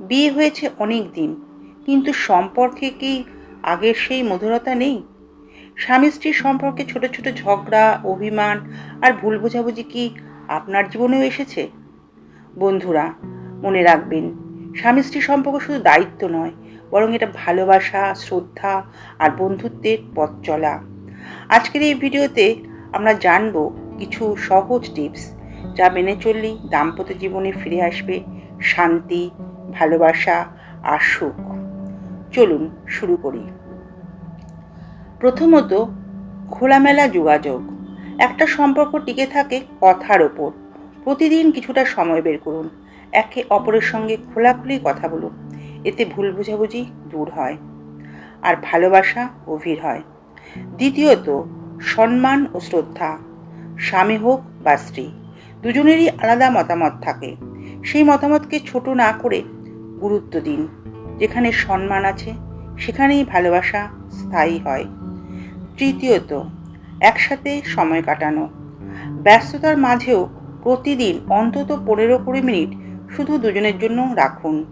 বিয়ে হয়েছে অনেক দিন, কিন্তু সম্পর্কে কি আগের সেই মধুরতা নেই? স্বামী স্ত্রীর সম্পর্কে ছোট ছোট ঝগড়া, অভিমান আর ভুল বোঝাবুঝি কি আপনার জীবনেও এসেছে? বন্ধুরা, মনে রাখবেন, স্বামী স্ত্রী সম্পর্ক শুধু দায়িত্ব নয়, বরং এটা ভালোবাসা, শ্রদ্ধা আর বন্ধুত্বের পথ চলা। আজকের এই ভিডিওতে আমরা জানব কিছু সহজ টিপস যা মেনে চললেই দাম্পত্য জীবনে ফিরে আসবে শান্তি ভালোবাসা আর সুখ। চলুন শুরু করি। প্রথমত, খোলামেলা যোগাযোগ। একটা সম্পর্ক টিকে থাকে কথার ওপর। প্রতিদিন কিছুটা সময় বের করুন। একে অপরের সঙ্গে খোলাখুলি কথা বলুন। এতে ভুল বোঝাবুঝি দূর হয় আর ভালোবাসা গভীর হয়। দ্বিতীয়ত, সম্মান ও শ্রদ্ধা। স্বামী হোক বা স্ত্রী, দুজনেরই আলাদা মতামত থাকে। সেই মতামতকে ছোট না করে গুরুত্ব দিন। যেখানে সম্মান আছে, সেখানেই ভালোবাসা স্থায়ী হয়। তৃতীয়ত, একসাথে সময় কাটানো। ব্যস্ততার মাঝেও প্রতিদিন অন্তত পনেরো কুড়ি মিনিট শুধু দুজনের জন্য রাখুন।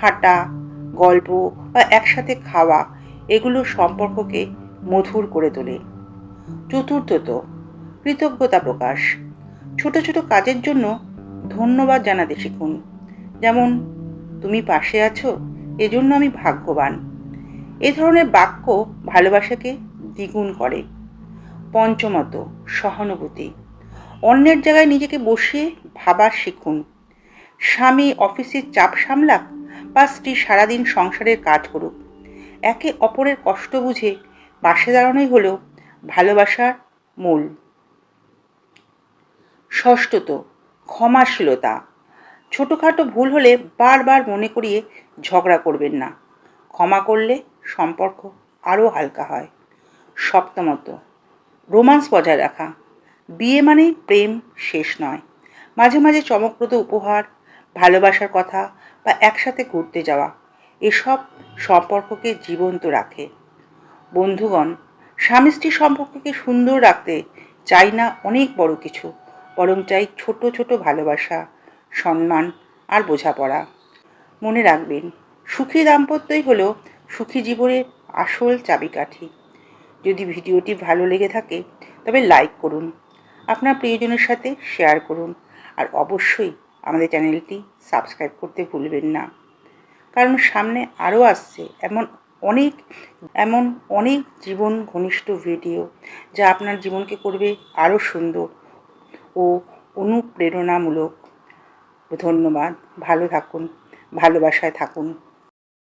হাঁটা, গল্প বা একসাথে খাওয়া, এগুলো সম্পর্ককে মধুর করে তোলে। চতুর্থত, কৃতজ্ঞতা প্রকাশ। ছোট ছোট কাজের জন্য ধন্যবাদ জানাতে শিখুন। যেমন তুমি পাশে আছো? এজন্য আমি ভাগ্যবান। এ ধরনের বাক্য ভালোবাসাকে দ্বিগুণ করে। পঞ্চমত, সহানুভূতি। অন্যের জায়গায় নিজেকে বসিয়ে ভাবার শিখুন। স্বামী অফিসের চাপ সামলাক বা স্ত্রী সারাদিন সংসারের কাজ করুক। একে অপরের কষ্ট বুঝে পাশে দাঁড়ানোই হলো ভালোবাসার মূল। ষষ্ঠত, ক্ষমাশীলতা। ছোটোখাটো ভুল হলে বারবার মনে করিয়ে ঝগড়া করবেন না। ক্ষমা করলে সম্পর্ক আরও হালকা হয়। সপ্তমত, রোমান্স বজায় রাখা। বিয়ে মানে প্রেম শেষ নয়। মাঝে মাঝে চমকপ্রদ উপহার, ভালোবাসার কথা বা একসাথে ঘুরতে যাওয়া, এসব সম্পর্ককে জীবন্ত রাখে। বন্ধুগণ, স্বামী স্ত্রী সম্পর্ককে সুন্দর রাখতে চাই না অনেক বড় কিছু, বরং চাই ছোট ছোট ভালোবাসা সম্মান আর বোঝাপড়া। মনে রাখবেন, সুখী দাম্পত্যই হলো সুখী জীবনের আসল চাবিকাঠি। যদি ভিডিওটি ভালো লেগে থাকে, তবে লাইক করুন, আপনার প্রিয়জনের সাথে শেয়ার করুন, আর অবশ্যই আমাদের চ্যানেলটি সাবস্ক্রাইব করতে ভুলবেন না। কারণ সামনে আরও আসছে এমন অনেক এমন অনেক জীবন ঘনিষ্ঠ ভিডিও যা আপনার জীবনকে করবে আরও সুন্দর ও অনুপ্রেরণামূলক। ধন্যবাদ। ভালো থাকুন ভালোবাসায় থাকুন।